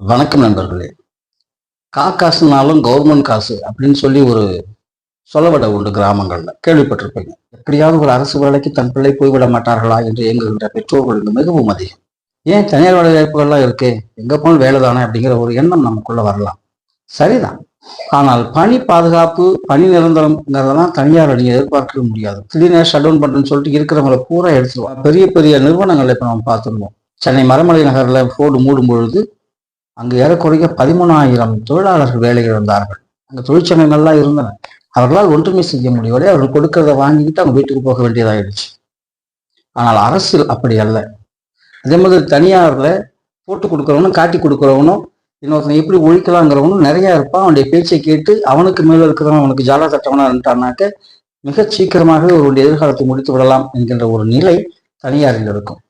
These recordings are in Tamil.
வணக்கம் நண்பர்களே. கா காசுனாலும் கவர்மெண்ட் காசு அப்படின்னு சொல்லி ஒரு சொல்லவிட உண்டு கிராமங்கள்ல கேள்விப்பட்டிருப்பீங்க. எப்படியாவது ஒரு அரசு வேலைக்கு தன் பிள்ளை போய்விட மாட்டார்களா என்று இயங்குகின்ற பெற்றோர்கள் இங்கு மிகவும் அதிகம். ஏன் தனியார் வேலை வாய்ப்புகள்லாம் இருக்கே? எங்க போனால் வேலை தானே அப்படிங்கிற ஒரு எண்ணம் நமக்குள்ள வரலாம். சரிதான். ஆனால் பணி பாதுகாப்பு பணி நிரந்தரம்ங்கிறதெல்லாம் தனியார் நீங்க எதிர்பார்க்கவே முடியாது. திடீர்னு ஷட் டவுன் பண்றேன்னு சொல்லிட்டு இருக்கிறவங்களை பூரா எடுத்துருவோம் பெரிய பெரிய நிறுவனங்களை இப்ப நம்ம பார்த்துருவோம். சென்னை மரமலை நகரில் போர்டு மூடும் பொழுது அங்கு ஏறக்குறைய பதிமூணாயிரம் தொழிலாளர்கள் வேலையில் இருந்தார்கள். அங்கே தொழிற்சங்கங்கள்லாம் இருந்தன. அவர்களால் ஒன்றுமே செய்ய முடியவில்லை. அவர்கள் கொடுக்கறத வாங்கிக்கிட்டு அவங்க வீட்டுக்கு போக வேண்டியதாயிடுச்சு. ஆனால் அரசியல் அப்படி அல்ல. அதே மாதிரி தனியார்ல போட்டு கொடுக்குறவனும் காட்டி கொடுக்குறவனும் இன்னொருத்தனை எப்படி ஒழிக்கலாங்கிறவனும் நிறைய இருப்பான். அவனுடைய பேச்சை கேட்டு அவனுக்கு மேலே இருக்கிறவன் அவனுக்கு ஜாலா தட்டவனாக இருந்துட்டானாக்க மிக சீக்கிரமாக அவருடைய எதிர்காலத்தை முடித்து விடலாம் என்கின்ற ஒரு நிலை தனியாரில் இருக்கும்.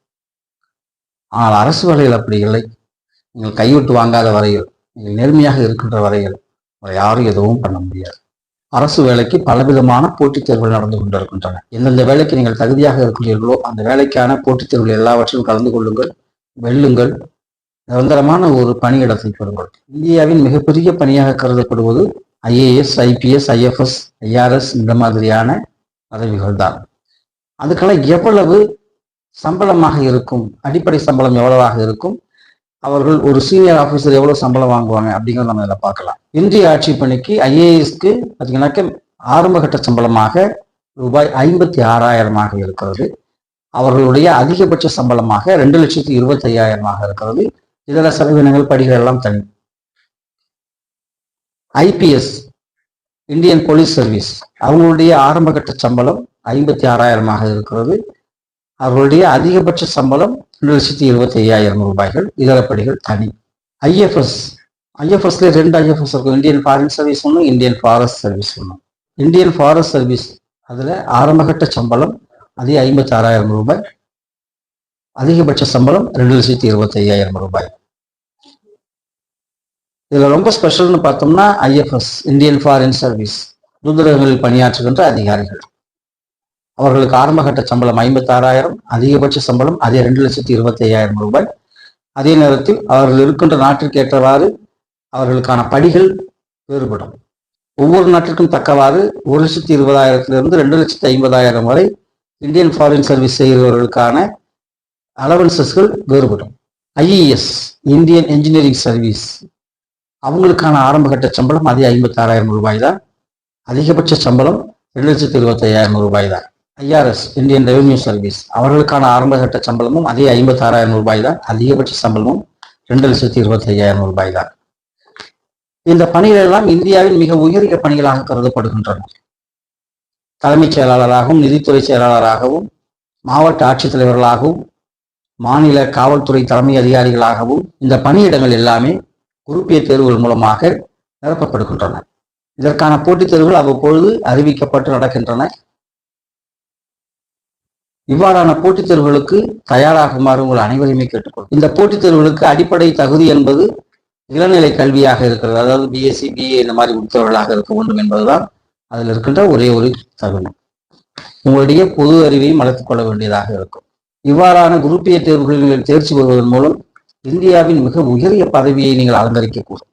ஆனால் அரசு வேலையில் அப்படி இல்லை. நீங்கள் கைவிட்டு வாங்காத வரையில் நீங்கள் நேர்மையாக இருக்கின்ற வரையில் உங்களை யாரும் எதுவும் பண்ண முடியாது. அரசு வேலைக்கு பலவிதமான போட்டித் தேர்வுகள் நடந்து கொண்டிருக்கின்றன. எந்தெந்த வேலைக்கு நீங்கள் தகுதியாக இருக்கிறீர்களோ அந்த வேலைக்கான போட்டித் தேர்வுகள் எல்லாவற்றிலும் கலந்து கொள்ளுங்கள் வெல்லுங்கள். நிரந்தரமான ஒரு பணியிடத்தை பெறுங்கள். இந்தியாவின் மிகப்பெரிய பணியாக கருதப்படுவது ஐஏஎஸ் ஐபிஎஸ் ஐஎஃப்எஸ் ஐஆர்எஸ் இந்த மாதிரியான பதவிகள் தான் அதுக்கெல்லாம் எவ்வளவு சம்பளமாக இருக்கும்? அடிப்படை சம்பளம் எவ்வளவாக இருக்கும்? அவர்கள் ஒரு சீனியர் ஆஃபீஸர் எவ்வளவு சம்பளம் வாங்குவாங்க அப்படிங்கிறத நம்ம இதில் பார்க்கலாம். இந்திய ஆட்சி பணிக்கு ஐஏஎஸ்க்கு பார்த்தீங்கன்னாக்க ஆரம்பகட்ட சம்பளமாக ரூபாய் ஐம்பத்தி ஆறாயிரமாக இருக்கிறது. அவர்களுடைய அதிகபட்ச சம்பளமாக ரெண்டு லட்சத்தி இருபத்தி ஐயாயிரமாக இருக்கிறது. இதர செலவினங்கள் படிகள் எல்லாம் தனி. ஐபிஎஸ் இந்தியன் போலீஸ் சர்வீஸ் அவங்களுடைய ஆரம்பகட்ட சம்பளம் ஐம்பத்தி ஆறாயிரமாக இருக்கிறது. அவர்களுடைய அதிகபட்ச சம்பளம் ரெண்டு லட்சத்தி இருபத்தி ஐயாயிரம் ரூபாய்கள் இதர படிகள் தனி. ஐஎஃப்எஸ் ஐஎஃப்எஸ்ல ரெண்டு ஐஎஃப்எஸ் இருக்கும். இந்தியன் ஃபாரின் சர்வீஸ் ஒன்று இந்தியன் ஃபாரஸ்ட் சர்வீஸ் ஒன்று இந்தியன் ஃபாரஸ்ட் சர்வீஸ் அதில் ஆரம்பகட்ட சம்பளம் அதே ஐம்பத்தி ஆறாயிரம் ரூபாய். அதிகபட்ச சம்பளம் ரெண்டு லட்சத்தி இருபத்தி ஐயாயிரம் ரூபாய். இதில் ரொம்ப ஸ்பெஷல்னு பார்த்தோம்னா ஐஎஃப்எஸ் இந்தியன் ஃபாரின் சர்வீஸ் தூதரகங்களில் பணியாற்றுகின்ற அதிகாரிகள். அவர்களுக்கு ஆரம்பகட்ட சம்பளம் ஐம்பத்தாறாயிரம் அதிகபட்ச சம்பளம் அதே ரெண்டு லட்சத்தி இருபத்தி ஐயாயிரம் ரூபாய். அதே நேரத்தில் அவர்கள் இருக்கின்ற நாட்டிற்கு ஏற்றவாறு அவர்களுக்கான படிகள் வேறுபடும். ஒவ்வொரு நாட்டிற்கும் தக்கவாறு ஒரு லட்சத்தி இருபதாயிரத்திலிருந்து ரெண்டு லட்சத்தி ஐம்பதாயிரம் வரை இந்தியன் ஃபாரின் சர்வீஸ் செய்கிறவர்களுக்கான அலவன்சஸ்கள் வேறுபடும். ஐஇஎஸ் இந்தியன் என்ஜினியரிங் சர்வீஸ் அவங்களுக்கான ஆரம்பகட்ட சம்பளம் அதே ஐம்பத்தாறாயிரம் ரூபாய் தான். அதிகபட்ச சம்பளம் ரெண்டு லட்சத்தி இருபத்தி ஐயாயிரம் ரூபாய் தான். ஐஆர்எஸ் இந்தியன் ரெவென்யூ சர்வீஸ் அவர்களுக்கான ஆரம்பகட்ட சம்பளமும் அதே ஐம்பத்தி ஆறாயிரம் ரூபாய் தான். அதிகபட்ச சம்பளமும் ரெண்டு லட்சத்தி இருபத்தி ஐயாயிரம் ரூபாய் தான். இந்த பணிகள் எல்லாம் இந்தியாவின் மிக உயரிய பணிகளாக கருதப்படுகின்றன. தலைமைச் செயலாளராகவும் நிதித்துறை செயலாளராகவும் மாவட்ட ஆட்சித்தலைவர்களாகவும் மாநில காவல்துறை தலைமை அதிகாரிகளாகவும் இந்த பணியிடங்கள் எல்லாமே குறுப்பிய தேர்வுகள் மூலமாக நிரப்பப்படுகின்றன. இதற்கான போட்டித் தேர்வுகள் அவ்வப்பொழுது அறிவிக்கப்பட்டு நடக்கின்றன. இவ்வாறான போட்டித் தேர்வுகளுக்கு தயாராகுமாறு உங்கள் அனைவரையுமே கேட்டுக்கொள்ளும் இந்த போட்டித் தேர்வுகளுக்கு அடிப்படை தகுதி என்பது இளநிலை கல்வியாக இருக்கிறது. அதாவது பிஎஸ்சி பிஏ இந்த மாதிரி முடித்தவர்களாக இருக்க வேண்டும் என்பதுதான் அதில் இருக்கின்ற ஒரே ஒரு தகுதி. உங்களுடைய பொது அறிவையும் வளர்த்துக் கொள்ள வேண்டியதாக இருக்கும். இவ்வாறான குரூப்பிய தேர்வுகளில் நீங்கள் தேர்ச்சி பெறுவதன் மூலம் இந்தியாவின் மிக உயரிய பதவியை நீங்கள் அலங்கரிக்கக்கூடும்.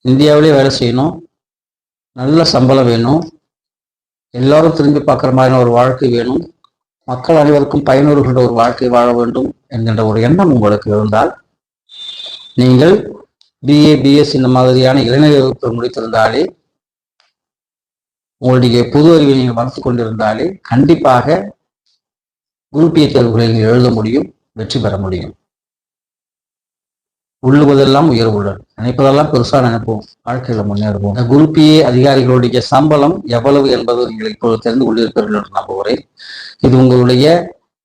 இந்தியாவிலே வேலை செய்யணும். நல்ல சம்பளம் வேணும். எல்லாரும் திரும்பி பார்க்குற மாதிரியான ஒரு வாழ்க்கை வேணும். மக்கள் அனைவருக்கும் பயனுறுகின்ற ஒரு வாழ்க்கை வாழ வேண்டும் என்கின்ற ஒரு எண்ணம் உங்களுக்கு இருந்தால் நீங்கள் பிஏ பிஎஸ் இந்த மாதிரியான இளைஞர் வகுப்பு முடித்திருந்தாலே உங்களுடைய பொது அறிவை நீங்கள் வளர்த்து கொண்டிருந்தாலே கண்டிப்பாக குரூப்பிய தேர்வுகளில் தேர்வுகளை நீங்கள் எழுத முடியும் வெற்றி பெற முடியும். உள்ளுவதெல்லாம் உயர்வுடன் நினைப்பதெல்லாம் பெருசா நினைப்போம். வாழ்க்கையில முன்னேறுவோம். இந்த அதிகாரிகளுடைய சம்பளம் எவ்வளவு என்பது நீங்கள் இப்பொழுது தெரிந்து கொண்டிருப்பீர்கள் என்று நம்புகிறேன். இது உங்களுடைய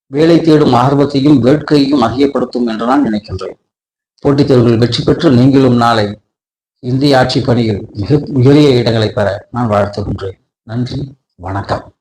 வேலை தேடும் ஆர்வத்தையும் வேட்கையையும் அதிகப்படுத்தும் என்று நான் நினைக்கின்றேன். போட்டித் தேர்வுகள் வெற்றி பெற்று நீங்களும் நாளை இந்திய ஆட்சி பணியில் மிக உயரிய இடங்களை பெற நான் வாழ்த்துகின்றேன். நன்றி வணக்கம்.